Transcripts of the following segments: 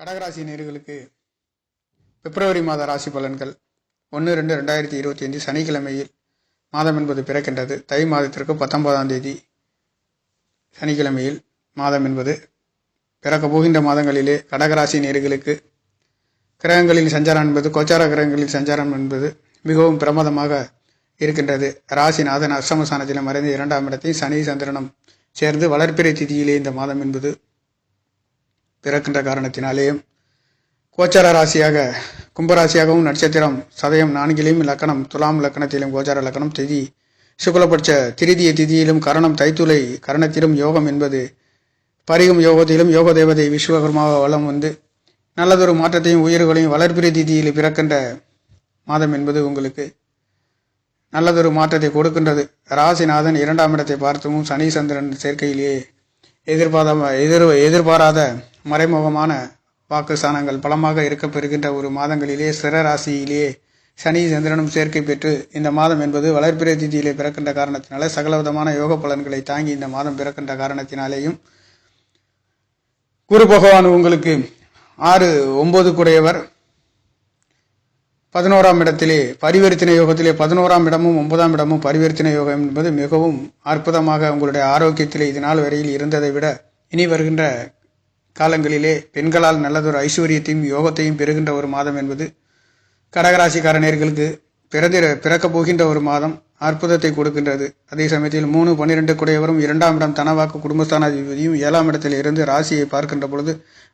கடகராசி நேர்களுக்கு பிப்ரவரி மாத ராசி பலன்கள். ஒன்று ரெண்டு ரெண்டாயிரத்தி இருபத்தி அஞ்சு சனிக்கிழமையில் மாதம் என்பது பிறக்கின்றது. தை மாதத்திற்கு பத்தொன்பதாம் தேதி சனிக்கிழமையில் மாதம் என்பது பிறக்க போகின்ற மாதங்களிலே கடகராசி நேர்களுக்கு கிரகங்களின் சஞ்சாரம் என்பது கோச்சார கிரகங்களின் சஞ்சாரம் என்பது மிகவும் பிரமாதமாக இருக்கின்றது. ராசிநாதன் அஷ்டமஸ்தானத்தில் மறைந்த இரண்டாம் இடத்தை சனி சந்திரனம் சேர்ந்து வளர்ப்பிறை திதியிலே இந்த மாதம் என்பது பிறக்கின்ற காரணத்தினாலேயும் கோச்சார ராசியாக கும்பராசியாகவும் நட்சத்திரம் சதயம் நான்கிலும் லக்கணம் துலாம் லக்கணத்திலும் கோச்சார லக்கணம் திதி சுக்லபட்ச திருதிய திதியிலும் கரணம் தைத்துளை கரணத்திலும் யோகம் என்பது பரிகும் யோகத்திலும் யோக தேவதை விஸ்வகர்மாவ வளம் வந்து நல்லதொரு மாற்றத்தையும் உயிர்களையும் வளர்ப்பிறை திதியில் பிறக்கின்ற மாதம் என்பது உங்களுக்கு நல்லதொரு மாற்றத்தை கொடுக்கின்றது. ராசிநாதன் இரண்டாம் இடத்தை பார்த்தும் சனி சந்திரன் சேர்க்கையிலேயே எதிர்பாராத எதிர் எதிர்பாராத மறைமுகமான வாக்கு சாணங்கள் பலமாக இருக்கப் பெறுகின்ற ஒரு மாதங்களிலே சிற ராசியிலேயே சனி சந்திரனும் சேர்க்கை பெற்று இந்த மாதம் என்பது வளர்ப்பிறை திதியிலே பிறக்கின்ற காரணத்தினால சகலவிதமான யோக பலன்களை தாங்கி இந்த மாதம் பிறக்கின்ற காரணத்தினாலேயும் குரு பகவான் உங்களுக்கு ஆறு ஒன்பது குடையவர். பதினோராம் இடத்திலே பரிவர்த்தனை யோகத்திலே பதினோராம் இடமும் ஒன்பதாம் இடமும் பரிவர்த்தனை யோகம் என்பது மிகவும் அற்புதமாக உங்களுடைய ஆரோக்கியத்திலே இது நாள் வரையில் இருந்ததை விட இனி வருகின்ற காலங்களிலே பெண்களால் நல்லதொரு ஐஸ்வர்யத்தையும் யோகத்தையும் பெறுகின்ற ஒரு மாதம் என்பது கடகராசிக்காரநேர்களுக்கு பிறந்திர பிறக்கப் போகின்ற ஒரு மாதம் அற்புதத்தை கொடுக்கின்றது. அதே சமயத்தில் மூணு பன்னிரெண்டு குடையவரும் இரண்டாம் இடம் தனவாக்கு குடும்பஸ்தானாதிபதியும் ஏழாம் இடத்தில் இருந்து ராசியை பார்க்கின்ற பொழுது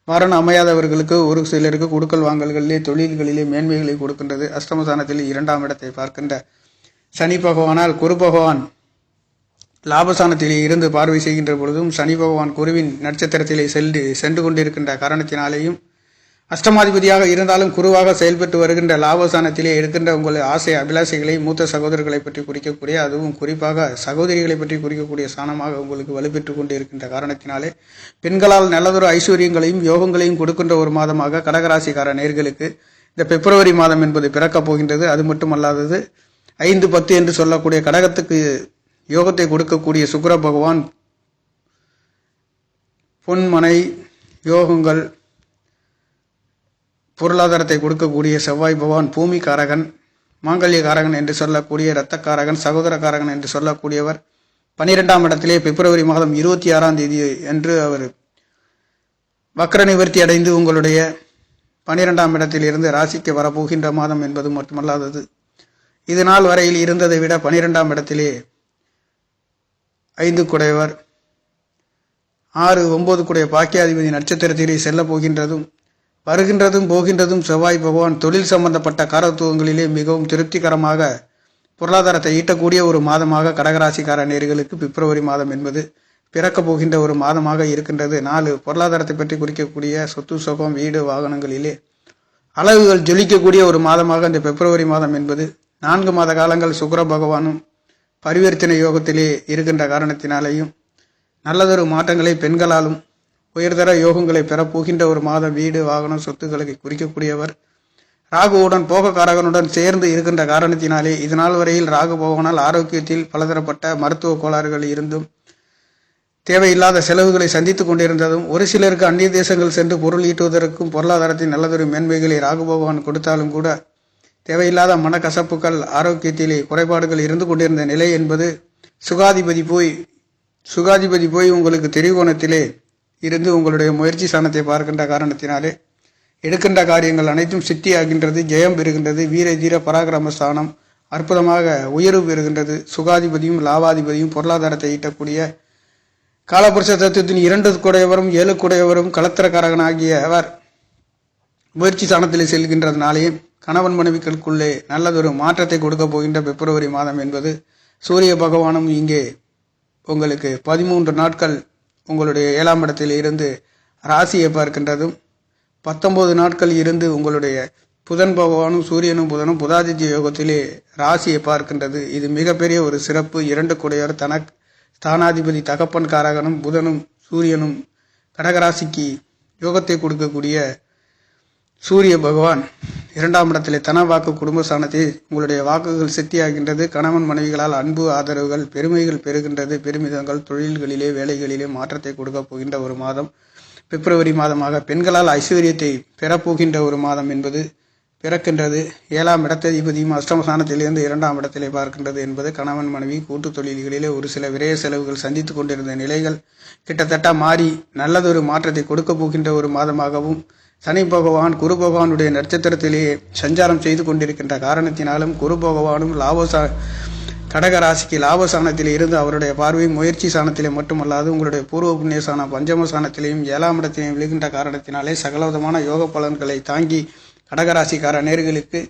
மரணம் அமையாதவர்களுக்கு ஒரு சிலருக்கு கொடுக்கல் வாங்கல்களிலே தொழில்களிலே மேன்மைகளை கொடுக்கின்றது. அஷ்டமஸ்தானத்தில் இரண்டாம் இடத்தை பார்க்கின்ற சனி பகவானால் குரு பகவான் லாபஸ்தானத்திலே இருந்து பார்வை செய்கின்ற பொழுதும் சனி பகவான் குருவின் நட்சத்திரத்திலே சென்று சென்று கொண்டிருக்கின்ற காரணத்தினாலேயும் அஷ்டமாதிபதியாக இருந்தாலும் குருவாக செயல்பட்டு வருகின்ற லாபஸ்தானத்திலே இருக்கின்ற உங்கள் ஆசை அபிலாசைகளை மூத்த சகோதரர்களை பற்றி குறிக்கக்கூடிய அதுவும் குறிப்பாக சகோதரிகளை பற்றி குறிக்கக்கூடிய ஸ்தானமாக உங்களுக்கு வலுப்பெற்று கொண்டு இருக்கின்ற காரணத்தினாலே பெண்களால் நல்லதொரு ஐஸ்வர்யங்களையும் யோகங்களையும் கொடுக்கின்ற ஒரு மாதமாக கடகராசிக்கார நேர்களுக்கு இந்த பிப்ரவரி மாதம் என்பது பிறக்கப் போகின்றது. அது மட்டுமல்லாதது ஐந்து பத்து என்று சொல்லக்கூடிய கடகத்துக்கு யோகத்தை கொடுக்கக்கூடிய சுக்கர பகவான் பொன்மனை யோகங்கள் பொருளாதாரத்தை கொடுக்கக்கூடிய செவ்வாய் பகவான் பூமி காரகன் மாங்கல்ய காரகன் என்று சொல்லக்கூடிய இரத்தக்காரகன் சகோதரக்காரகன் என்று சொல்லக்கூடியவர். பனிரெண்டாம் இடத்திலே பிப்ரவரி மாதம் இருபத்தி ஆறாம் தேதி என்று அவர் வக்ர நிவர்த்தி அடைந்து உங்களுடைய பனிரெண்டாம் இடத்தில் இருந்து ராசிக்கு வரப்போகின்ற மாதம் என்பது மட்டுமல்லாதது. இது நாள் வரையில் இருந்ததை விட பனிரெண்டாம் இடத்திலே ஐந்து குடையவர். ஆறு ஒன்பது குடைய பாக்கியாதிபதி நட்சத்திரத்திலே செல்ல போகின்றதும் வருகின்றதும் போகின்றதும் செவ்வாய் பகவான் தொழில் சம்பந்தப்பட்ட காரத்துவங்களிலே மிகவும் திருப்திகரமாக பொருளாதாரத்தை ஈட்டக்கூடிய ஒரு மாதமாக கடகராசிக்கார நேர்களுக்கு பிப்ரவரி மாதம் என்பது பிறக்கப் போகின்ற ஒரு மாதமாக இருக்கின்றது. நாலு பொருளாதாரத்தை பற்றி குறிக்கக்கூடிய சொத்து சுகம் வீடு வாகனங்களிலே அளவுகள் ஜொலிக்கக்கூடிய ஒரு மாதமாக இந்த பிப்ரவரி மாதம் என்பது நான்கு மாத காலங்கள் சுக்கிர பகவானும் பரிவர்த்தனை யோகத்திலே இருக்கின்ற காரணத்தினாலேயும் நல்லதொரு மாற்றங்களை பெண்களாலும் உயர்தர யோகங்களை பெறப்போகின்ற ஒரு மாதம் வீடு வாகனம் சொத்துக்களை குறிக்கக்கூடியவர் ராகுவுடன் போகக்காரகனுடன் சேர்ந்து இருக்கின்ற காரணத்தினாலே இதனால் வரையில் ராகு போகனால் ஆரோக்கியத்தில் பலதரப்பட்ட மருத்துவ கோளாறுகள் இருந்தும் தேவையில்லாத செலவுகளை சந்தித்து கொண்டிருந்ததும் ஒரு சிலருக்கு அந்நிய தேசங்கள் சென்று பொருள் ஈட்டுவதற்கும் பொருளாதாரத்தின் நல்லதொரு மேன்மைகளை ராகு பகவான் கொடுத்தாலும் கூட தேவையில்லாத மனக்கசப்புகள் ஆரோக்கியத்திலே குறைபாடுகள் இருந்து கொண்டிருந்த நிலை என்பது சுகாதிபதி போய் சுகாதிபதி போய் உங்களுக்கு திரிகோணத்திலே இருந்து உங்களுடைய முயற்சி சாணத்தை பார்க்கின்ற காரணத்தினாலே எடுக்கின்ற காரியங்கள் அனைத்தும் சித்தியாகின்றது ஜெயம் பெறுகின்றது வீர தீர பராக்கிரம ஸ்தானம் அற்புதமாக உயர்வு பெறுகின்றது சுகாதிபதியும் லாபாதிபதியும் பொருளாதாரத்தை ஈட்டக்கூடிய காலபுருஷ தத்துவத்தின் இரண்டு கூடையவரும் ஏழு கூடையவரும் கலத்திரக்காரகனாகிய அவர் முயற்சி சாணத்தில் செல்கின்றதுனாலேயே கணவன் மனைவிகளுக்குள்ளே நல்லதொரு மாற்றத்தை கொடுக்க போகின்ற பிப்ரவரி மாதம் என்பது சூரிய பகவானும் இங்கே உங்களுக்கு பதிமூன்று நாட்கள் உங்களுடைய ஏழாம் இடத்தில் இருந்து ராசியை பார்க்கின்றதும் பத்தொன்பது நாட்கள் இருந்து உங்களுடைய புதன் பகவானும் சூரியனும் புதனும் புதாதித்ய யோகத்திலே ராசியை பார்க்கின்றது. இது மிகப்பெரிய ஒரு சிறப்பு. இரண்டு குடையோர் தனக் ஸ்தானாதிபதி தகப்பன் காரகனும் புதனும் சூரியனும் கடகராசிக்கு யோகத்தை கொடுக்கக்கூடிய சூரிய பகவான். இரண்டாம் இடத்திலே தன வாக்கு குடும்பஸ்தானத்தை உங்களுடைய வாக்குகள் சித்தியாகின்றது. கணவன் மனைவிகளால் அன்பு ஆதரவுகள் பெருமைகள் பெறுகின்றது. பெருமிதங்கள் தொழில்களிலே வேலைகளிலே மாற்றத்தை கொடுக்க போகின்ற ஒரு மாதம். பிப்ரவரி மாதமாக பெண்களால் ஐஸ்வர்யத்தை பெறப்போகின்ற ஒரு மாதம் என்பது பிறக்கின்றது. ஏழாம் இடத்ததிபதியும் அஷ்டமஸ்தானத்திலிருந்து இரண்டாம் இடத்திலே பார்க்கின்றது என்பது கணவன் மனைவி கூட்டு தொழில்களிலே ஒரு சில விரய செலவுகள் சந்தித்துக் கொண்டிருந்த நிலைகள் கிட்டத்தட்ட மாறி நல்லதொரு மாற்றத்தை கொடுக்க போகின்ற ஒரு மாதமாகவும் சனி பகவான் குரு பகவானுடைய நட்சத்திரத்திலேயே சஞ்சாரம் செய்து கொண்டிருக்கின்ற காரணத்தினாலும் குரு பகவானும் லாபசா கடக ராசிக்கு லாபசானத்தில் இருந்து அவருடைய பார்வை முயற்சி சாணத்திலே மட்டுமல்லாது உங்களுடைய பூர்வ புண்ணிய சாணம் பஞ்சம சாணத்திலையும் ஏழாம் இடத்திலையும் விழுகின்ற காரணத்தினாலே சகலவிதமான யோக பலன்களை தாங்கி கடகராசிக்கார நேர்களுக்கு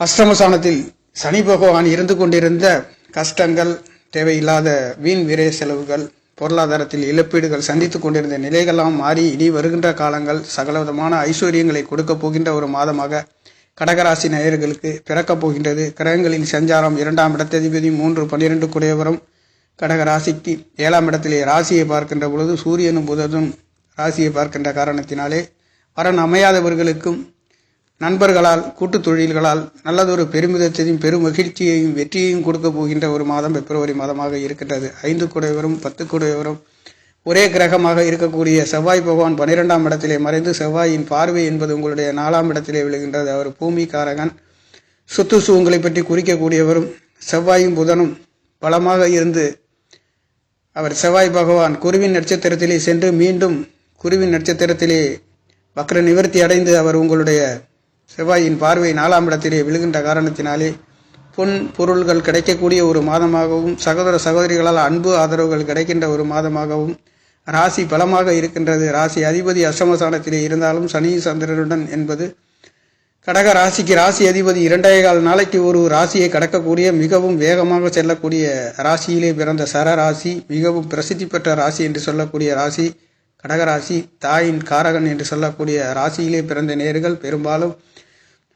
அஷ்டமசானத்தில் சனி பகவான் இருந்து கொண்டிருந்த கஷ்டங்கள் தேவையில்லாத வீண் விரை செலவுகள் பொருளாதாரத்தில் இழப்பீடுகள் சந்தித்துக் கொண்டிருந்த நிலைகள்லாம் மாறி இனி வருகின்ற காலங்கள் சகலவிதமான ஐஸ்வர்யங்களை கொடுக்க போகின்ற ஒரு மாதமாக கடகராசி நேயர்களுக்கு பிறக்கப் போகின்றது. கிரகங்களின் சஞ்சாரம் இரண்டாம் இடத்ததிபதி மூன்று பன்னிரண்டு குடையவரும் கடகராசிக்கு ஏழாம் இடத்திலே ராசியை பார்க்கின்ற பொழுது சூரியனும் புதனும் ராசியை பார்க்கின்ற காரணத்தினாலே வரன் அமையாதவர்களுக்கும் நண்பர்களால் கூட்டுத் தொழில்களால் நல்லதொரு பெருமிதத்தையும் பெரும் மகிழ்ச்சியையும் வெற்றியையும் கொடுக்க போகின்ற ஒரு மாதம் பிப்ரவரி மாதமாக இருக்கின்றது. ஐந்து குடையவரும் பத்து குடையவரும் ஒரே கிரகமாக இருக்கக்கூடிய செவ்வாய் பகவான் பனிரெண்டாம் இடத்திலே மறைந்து செவ்வாயின் பார்வை என்பது உங்களுடைய நாலாம் இடத்திலே விழுகின்றது. அவர் பூமிக்காரகன். சொத்து சுகங்களை பற்றி குறிக்கக்கூடியவரும் செவ்வாயும் புதனும் பலமாக இருந்து அவர் செவ்வாய் பகவான் குருவின் நட்சத்திரத்திலே சென்று மீண்டும் குருவின் நட்சத்திரத்திலே வக்ர நிவர்த்தி அடைந்து அவர் உங்களுடைய செவ்வாயின் பார்வை நாலாம் இடத்திலே விழுகின்ற காரணத்தினாலே பொன் பொருள்கள் கிடைக்கக்கூடிய ஒரு மாதமாகவும் சகோதர சகோதரிகளால் அன்பு ஆதரவுகள் கிடைக்கின்ற ஒரு மாதமாகவும் ராசி பலமாக இருக்கின்றது. ராசி அதிபதி அஷ்டமஸ்தானத்திலே இருந்தாலும் சனி சந்திரனுடன் என்பது கடக ராசிக்கு ராசி அதிபதி இரண்டே கால் நாளைக்கு ஒரு ராசியை கடக்கக்கூடிய மிகவும் வேகமாக செல்லக்கூடிய ராசியிலே பிறந்த சர ராசி மிகவும் பிரசித்தி பெற்ற ராசி என்று சொல்லக்கூடிய ராசி கடகராசி தாயின் காரகன் என்று சொல்லக்கூடிய ராசியிலே பிறந்த நேர்கள் பெரும்பாலும்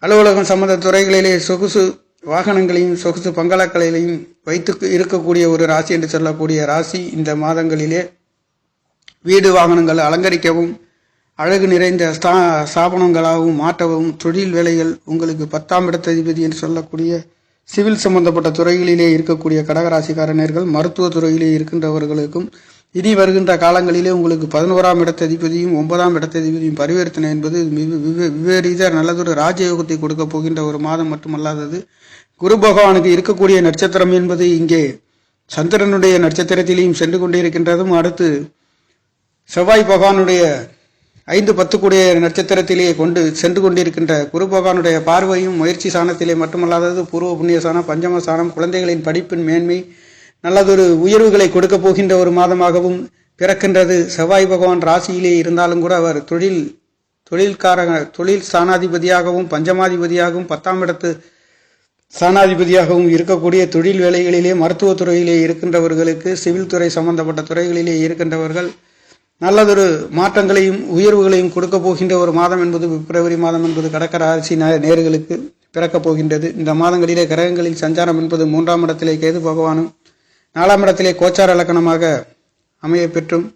அலுவலகம் சம்பந்த துறைகளிலே சொகுசு வாகனங்களையும் சொகுசு பங்களாக்களையும் வைத்து இருக்கக்கூடிய ஒரு ராசி என்று சொல்லக்கூடிய ராசி இந்த மாதங்களிலே வீடு வாகனங்கள் அலங்கரிக்கவும் அழகு நிறைந்த ஸ்தா ஸ்தாபனங்களாகவும் மாற்றவும் தொழில் வேலைகள் உங்களுக்கு பத்தாம் இடத்ததிபதி என்று சொல்லக்கூடிய சிவில் சம்பந்தப்பட்ட துறைகளிலே இருக்கக்கூடிய கடகராசிக்காரனர்கள் மருத்துவ துறையிலே இருக்கின்றவர்களுக்கும் இனி வருகின்ற காலங்களிலே உங்களுக்கு பதினோராம் இடத்ததிபதியும் ஒன்பதாம் இடத்ததிபதியும் பரிவர்த்தனை என்பது மிக- விவ- விபரீத நல்லதொரு ராஜயோகத்தை கொடுக்க போகின்ற ஒரு மாதம் மட்டுமல்லாதது. குரு பகவானுக்கு இருக்கக்கூடிய நட்சத்திரம் என்பது இங்கே சந்திரனுடைய நட்சத்திரத்திலேயும் சென்று கொண்டிருக்கின்றதும் அடுத்து செவ்வாய் பகவானுடைய ஐந்து பத்துக்குடைய நட்சத்திரத்திலேயே கொண்டு சென்று கொண்டிருக்கின்ற குரு பகவானுடைய பார்வையும் முயற்சி சாணத்திலே மட்டுமல்லாதது பூர்வ புண்ணிய சாணம் பஞ்சம சாணம் குழந்தைகளின் படிப்பின் மேன்மை நல்லதொரு உயர்வுகளை கொடுக்க போகின்ற ஒரு மாதமாகவும் பிறக்கின்றது. செவ்வாய் பகவான் ராசியிலே இருந்தாலும் கூட அவர் தொழில் தொழில்காரக தொழில் ஸ்தானாதிபதியாகவும் பஞ்சமாதிபதியாகவும் பத்தாம் இடத்து ஸ்தானாதிபதியாகவும் இருக்கக்கூடிய தொழில் வேலைகளிலே மருத்துவத்துறையிலே இருக்கின்றவர்களுக்கு சிவில் துறை சம்பந்தப்பட்ட துறைகளிலே இருக்கின்றவர்கள் நல்லதொரு மாற்றங்களையும் உயர்வுகளையும் கொடுக்க போகின்ற ஒரு மாதம் என்பது பிப்ரவரி மாதம் என்பது கடற்கர ராசி நேர்களுக்கு பிறக்கப் போகின்றது. இந்த மாதங்களிலே கிரகங்களில் சஞ்சாரம் என்பது மூன்றாம் இடத்திலே கேது பகவானும் நாலாம் இடத்திலே கோச்சார இலக்கணமாக அமைய பெற்றும்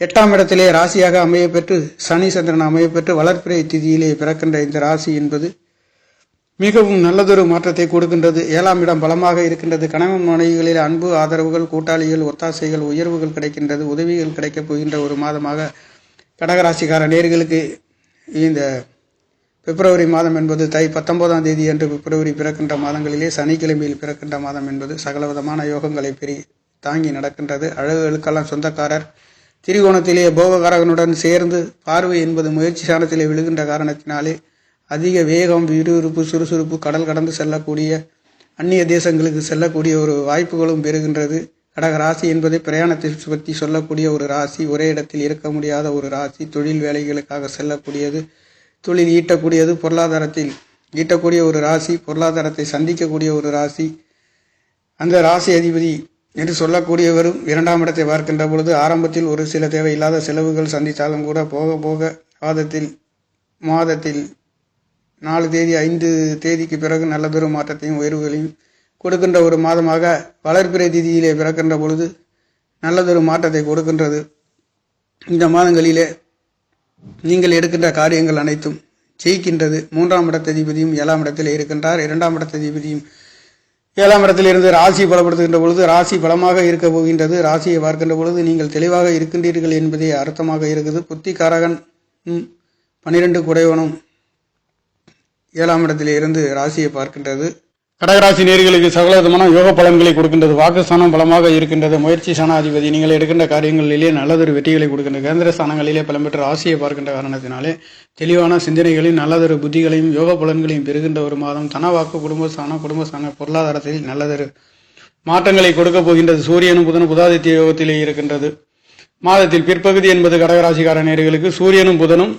எட்டாம் இடத்திலே ராசியாக அமைய பெற்று சனி சந்திரன் அமைய பெற்று வளர்ப்பிறை திதியிலே பிறக்கின்ற இந்த ராசி என்பது மிகவும் நல்லதொரு மாற்றத்தை கொடுக்கின்றது. ஏழாம் இடம் பலமாக இருக்கின்றது. கணவன் மனைவிகளில் அன்பு ஆதரவுகள் கூட்டாளிகள் ஒத்தாசைகள் உயர்வுகள் கிடைக்கின்றது. உதவிகள் கிடைக்கப் போகின்ற ஒரு மாதமாக கடகராசிக்கார நேர்களுக்கு இந்த பிப்ரவரி மாதம் என்பது தை பத்தொன்பதாம் தேதி அன்று பிப்ரவரி பிறக்கின்ற மாதங்களிலே சனிக்கிழமையில் பிறக்கின்ற மாதம் என்பது சகலவிதமான யோகங்களை பெரி தாங்கி நடக்கின்றது. அழகுகளுக்கெல்லாம் சொந்தக்காரர். திரிகோணத்திலே போககாரகனுடன் சேர்ந்து பார்வை என்பது முயற்சி சாணத்திலே விழுகின்ற காரணத்தினாலே அதிக வேகம் விறுவிறுப்பு சுறுசுறுப்பு கடல் கடந்து செல்லக்கூடிய அந்நிய தேசங்களுக்கு செல்லக்கூடிய ஒரு வாய்ப்புகளும் பெறுகின்றது. கடக ராசி என்பது பிரயாணத்தை பற்றி சொல்லக்கூடிய ஒரு ராசி ஒரே இடத்தில் இருக்க முடியாத ஒரு ராசி தொழில் வேலைகளுக்காக செல்லக்கூடியது. தொழில் ஈட்டக்கூடியது பொருளாதாரத்தில். ஈட்டக்கூடிய ஒரு ராசி பொருளாதாரத்தை சந்திக்கக்கூடிய ஒரு ராசி. அந்த ராசி அதிபதி என்று சொல்லக்கூடியவரும் இரண்டாம் இடத்தை பார்க்கின்ற பொழுது ஆரம்பத்தில் ஒரு சில தேவையில்லாத செலவுகள் சந்தித்தாலும் கூட போக போக மாதத்தில் மாதத்தில் நாலு தேதி ஐந்து தேதிக்கு பிறகு நல்லதொரு மாற்றத்தையும் உயர்வுகளையும் கொடுக்கின்ற ஒரு மாதமாக வளர்பிறை திதியிலே பிறக்கின்ற பொழுது நல்லதொரு மாற்றத்தை கொடுக்கின்றது. இந்த மாதங்களிலே நீங்கள் எடுக்கின்ற காரியங்கள் அனைத்தும் ஜெயிக்கின்றது. மூன்றாம் இடத்ததிபதியும் ஏழாம் இடத்தில் இருக்கின்றார். இரண்டாம் இடத்ததிபதியும் ஏழாம் இடத்தில் இருந்து ராசி பலப்படுத்துகின்ற பொழுது ராசி பலமாக இருக்க போகின்றது. ராசியை பார்க்கின்ற பொழுது நீங்கள் தெளிவாக இருக்கின்றீர்கள் என்பதே அர்த்தமாக இருக்குது. புத்திகாரகன் பன்னிரெண்டு பன்னிரண்டு குடைவனும் ஏழாம் இடத்தில் இருந்து ராசியை பார்க்கின்றது. கடகராசி நேர்களுக்கு சகல விதமான யோக பலன்களை கொடுக்கின்றது. வாக்குஸ்தானம் பலமாக இருக்கின்றது. முயற்சி சனாதிபதி நீங்கள் எடுக்கின்ற காரியங்களிலே நல்லதொரு வெற்றிகளை கொடுக்கின்ற கேந்திர ஸ்தானங்களிலே பலம் பெற்ற ராசியை பார்க்கின்ற காரணத்தினாலே தெளிவான சிந்தனைகளையும் நல்லதொரு புத்திகளையும் யோக பலன்களையும் பெறுகின்ற ஒரு மாதம். தன வாக்கு குடும்பஸ்தானம் குடும்பஸ்தான பொருளாதாரத்தில் நல்லதொரு மாற்றங்களை கொடுக்க போகின்றது. சூரியனும் புதனும் புதாதித்ய யோகத்திலே இருக்கின்றது. மாதத்தில் பிற்பகுதி என்பது கடகராசிக்கார நேர்களுக்கு சூரியனும் புதனும்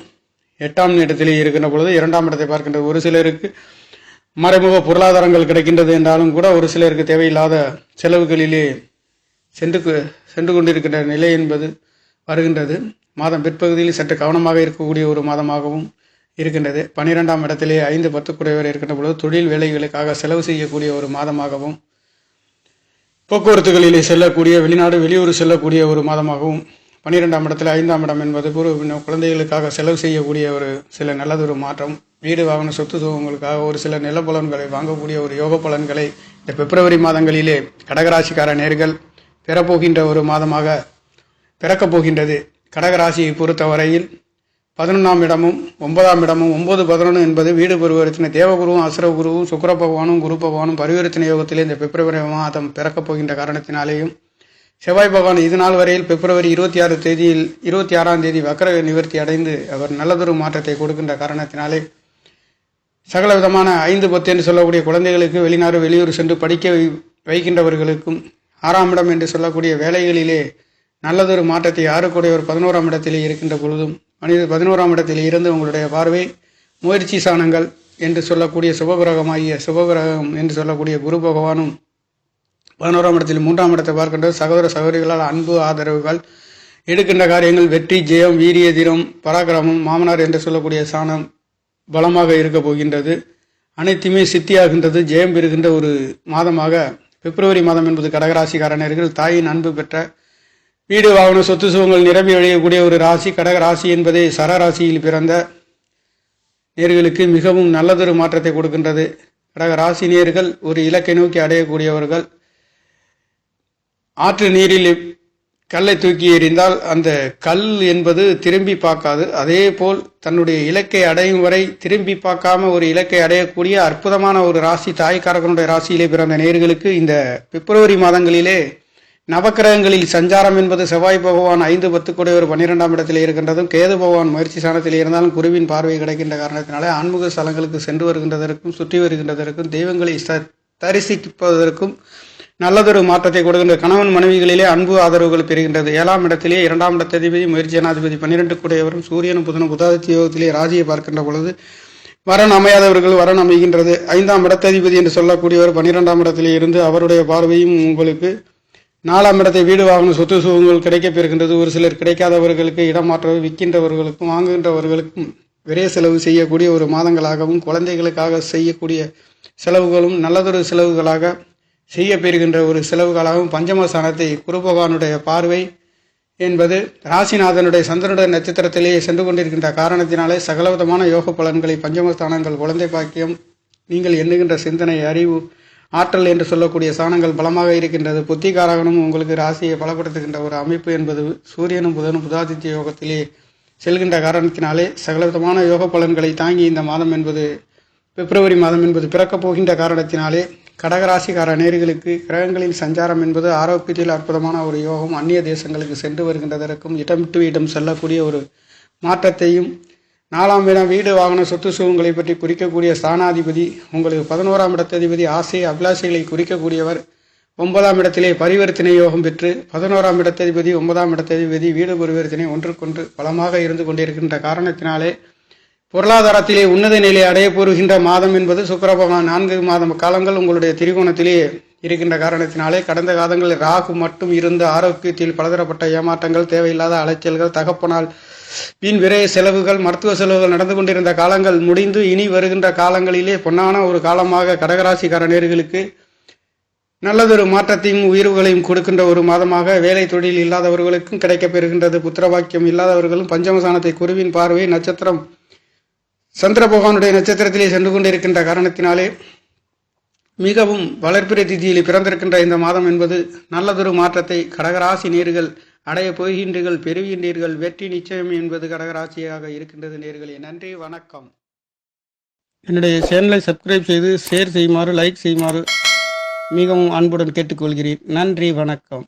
எட்டாம் இடத்திலே இருக்கின்ற பொழுது இரண்டாம் இடத்தை பார்க்கின்றது ஒரு சிலருக்கு மறைமுக பொருளாதாரங்கள் கிடைக்கின்றது என்றாலும் கூட ஒரு சிலருக்கு தேவையில்லாத செலவுகளிலே சென்று சென்று கொண்டிருக்கின்ற நிலை என்பது வருகின்றது. மாதம் பிற்பகுதியில் சற்று கவனமாக இருக்கக்கூடிய ஒரு மாதமாகவும் இருக்கின்றது. பன்னிரெண்டாம் இடத்திலே ஐந்து பத்து குறைவர் இருக்கின்ற பொழுது தொழில் வேலைகளுக்காக செலவு செய்யக்கூடிய ஒரு மாதமாகவும் போக்குவரத்துகளிலே செல்லக்கூடிய வெளிநாடு வெளியூர் செல்லக்கூடிய ஒரு மாதமாகவும் பன்னிரெண்டாம் இடத்துல ஐந்தாம் இடம் என்பது குரு குழந்தைகளுக்காக செலவு செய்யக்கூடிய ஒரு சில நல்லதொரு மாற்றம். வீடு வாகன சொத்து சுகங்களுக்காக ஒரு சில நில பலன்களை வாங்கக்கூடிய ஒரு யோக பலன்களை இந்த பிப்ரவரி மாதங்களிலே கடகராசிக்கார நேர்கள் பெறப்போகின்ற ஒரு மாதமாக பிறக்கப் போகின்றது. கடகராசியை பொறுத்தவரையில் பதினொன்றாம் இடமும் ஒன்பதாம் இடமும் ஒன்பது பதினொன்று என்பது வீடு பரிவர்த்தனை தேவகுருவும் அசுரகுருவும் சுக்கர பகவானும் குரு பகவானும் பரிவர்த்தனை யோகத்திலே இந்த பிப்ரவரி மாதம் பிறக்கப் போகின்ற காரணத்தினாலேயும் செவ்வாய் பகவான் இது நாள் வரையில் பிப்ரவரி இருபத்தி ஆறு தேதியில் இருபத்தி ஆறாம் தேதி வக்கர நிவர்த்தி அடைந்து அவர் நல்லதொரு மாற்றத்தை கொடுக்கின்ற காரணத்தினாலே சகல விதமான ஐந்து பத்து என்று சொல்லக்கூடிய குழந்தைகளுக்கு வெளிநாடு வெளியூர் சென்று படிக்க வை- வைக்கின்றவர்களுக்கும் ஆறாம் இடம் என்று சொல்லக்கூடிய வேலைகளிலே நல்லதொரு மாற்றத்தை ஆறுக்கூடிய ஒரு பதினோராம் இடத்திலே இருக்கின்ற பொழுதும் மனித பதினோராம் இடத்தில் இருந்து உங்களுடைய பார்வை முயற்சி சாணங்கள் என்று சொல்லக்கூடிய சுபகிரகமாகிய சுபகிரகம் என்று சொல்லக்கூடிய குரு பகவானும் பதினோராம் இடத்தில் மூன்றாம் இடத்தை பார்க்கின்ற சகோதர சகோதரிகளால் அன்பு ஆதரவுகள் எடுக்கின்ற காரியங்கள் வெற்றி ஜெயம் வீரிய தீரம் பராக்கிரமம் மாமனார் என்று சொல்லக்கூடிய சாணம் பலமாக இருக்க போகின்றது. அனைத்துமே சித்தியாகின்றது. ஜெயம் பெறுகின்ற ஒரு மாதமாக பிப்ரவரி மாதம் என்பது கடகராசிக்காரனர்கள் தாயின் அன்பு பெற்ற வீடு வாகன சொத்து சுகங்கள் நிரம்பி வழியக்கூடிய ஒரு ராசி. கடகராசி என்பதே சரராசியில் பிறந்த நேர்களுக்கு மிகவும் நல்லதொரு மாற்றத்தை கொடுக்கின்றது. கடக ராசி நேர்கள் ஒரு இலக்கை நோக்கி அடையக்கூடியவர்கள். ஆற்று நீரில் கல்லை தூக்கி எறிந்தால் அந்த கல் என்பது திரும்பி பார்க்காது. அதே போல் தன்னுடைய இலக்கை அடையும் வரை திரும்பி பார்க்காம ஒரு இலக்கை அடையக்கூடிய அற்புதமான ஒரு ராசி தாய்க்காரகனுடைய ராசியிலே பிறந்த நேர்களுக்கு இந்த பிப்ரவரி மாதங்களிலே நவக்கிரகங்களில் சஞ்சாரம் என்பது செவ்வாய் பகவான் ஐந்து பத்து கூட ஒரு பன்னிரெண்டாம் இடத்தில் இருக்கின்றதும் கேது பகவான் முயற்சி சாணத்தில் இருந்தாலும் குருவின் பார்வை கிடைக்கின்ற காரணத்தினாலே ஆன்மீக ஸ்தலங்களுக்கு சென்று வருகின்றதற்கும் சுற்றி வருகின்றதற்கும் தெய்வங்களை தரிசிப்பதற்கும் நல்லதொரு மாற்றத்தை கொடுக்கின்ற கணவன் மனைவிகளிலே அன்பு ஆதரவுகள் பெறுகின்றது. ஏழாம் இடத்திலே இரண்டாம் இடத்ததிபதி முயற்சி ஜனாதிபதி பன்னிரெண்டு கூடையவரும் சூரியனும் புதனும் புதாதித்ய யோகத்திலே ராஜியை பார்க்கின்ற பொழுது வரன் அமையாதவர்கள் வரன் அமைகின்றது. ஐந்தாம் இடத்ததிபதி என்று சொல்லக்கூடியவர் பன்னிரெண்டாம் இடத்திலே இருந்து அவருடைய பார்வையும் உங்களுக்கு நாலாம் இடத்தை வீடு வாகனம் சொத்து சுகங்கள் கிடைக்கப் பெறுகின்றது. ஒரு சிலர் கிடைக்காதவர்களுக்கு இடம் விற்கின்றவர்களுக்கும் வாங்குகின்றவர்களுக்கும் விரைய செலவு செய்யக்கூடிய ஒரு மாதங்களாகவும் குழந்தைகளுக்காக செய்யக்கூடிய செலவுகளும் நல்லதொரு செலவுகளாக செய்ய பெறுகின்ற ஒரு செலவுகளாகவும் பஞ்சமஸ்தானத்தை குரு குருபகவானுடைய பார்வை என்பது ராசிநாதனுடைய சந்திரனுடைய நட்சத்திரத்திலேயே சென்று கொண்டிருக்கின்ற காரணத்தினாலே சகலவிதமான யோக பலன்களை பஞ்சமஸ்தானங்கள் குழந்தை பாக்கியம் நீங்கள் எண்ணுகின்ற சிந்தனை அறிவு ஆற்றல் என்று சொல்லக்கூடிய சாணங்கள் பலமாக இருக்கின்றது. புத்திகாரகனும் உங்களுக்கு ராசியை பலப்படுத்துகின்ற ஒரு அமைப்பு என்பது சூரியனும் புதனும் புதாதித்ய யோகத்திலே செல்கின்ற காரணத்தினாலே சகலவிதமான யோக பலன்களை தாங்கி இந்த மாதம் என்பது பிப்ரவரி மாதம் என்பது பிறக்கப் போகின்ற காரணத்தினாலே கடகராசிக்கார நேர்களுக்கு கிரகங்களின் சஞ்சாரம் என்பது ஆரோக்கியத்தில் அற்புதமான ஒரு யோகம். அந்நிய தேசங்களுக்கு சென்று வருகின்றதற்கும் இடம் விட்டு இடம் செல்லக்கூடிய ஒரு மாற்றத்தையும் நாலாம் இடம் வீடு வாகன சொத்து சுகங்களை பற்றி குறிக்கக்கூடிய ஸ்தானாதிபதி உங்களுக்கு பதினோராம் இடத்ததிபதி ஆசை அபிலாசைகளை குறிக்கக்கூடியவர் ஒன்பதாம் இடத்திலே பரிவர்த்தனை யோகம் பெற்று பதினோராம் இடத்ததிபதி ஒன்பதாம் இடத்ததிபதி வீடு பரிவர்த்தனை ஒன்றுக்கொன்று பலமாக இருந்து கொண்டிருக்கின்ற காரணத்தினாலே பொருளாதாரத்திலே உன்னத நிலை அடைய போருகின்ற மாதம் என்பது சுக்கரபகவான் நான்கு மாதம் காலங்கள் உங்களுடைய திரிகோணத்திலே இருக்கின்ற காரணத்தினாலே கடந்த காலங்களில் ராகு மட்டும் இருந்த ஆரோக்கியத்தில் பலதரப்பட்ட ஏமாற்றங்கள் தேவையில்லாத அலைச்சல்கள் தகப்பனால் வீண் விரைய செலவுகள் மருத்துவ செலவுகள் நடந்து கொண்டிருந்த காலங்கள் முடிந்து இனி வருகின்ற காலங்களிலே பொன்னான ஒரு காலமாக கடகராசிக்கார நேர்களுக்கு நல்லதொரு மாற்றத்தையும் உயர்வுகளையும் கொடுக்கின்ற ஒரு மாதமாக வேலை தொழில் இல்லாதவர்களுக்கும் கிடைக்கப்பெறுகின்றது புத்திரவாக்கியம் இல்லாதவர்களும் பஞ்சமசானத்தை குருவின் பார்வை நட்சத்திரம் சந்திர பகவானுடைய நட்சத்திரத்திலே சென்று கொண்டிருக்கின்ற காரணத்தினாலே மிகவும் வளர்ப்பிறை திதியில் பிறந்திருக்கின்ற இந்த மாதம் என்பது நல்லதொரு மாற்றத்தை கடகராசி நேர்கள் அடைய போகின்றீர்கள் பெறுகின்றீர்கள். வெற்றி நிச்சயம் என்பது கடகராசியாக இருக்கின்றது நேர்களே. நன்றி வணக்கம். என்னுடைய சேனலை சப்ஸ்கிரைப் செய்து ஷேர் செய்யுமாறு லைக் செய்யுமாறு மிகவும் அன்புடன் கேட்டுக்கொள்கிறேன். நன்றி வணக்கம்.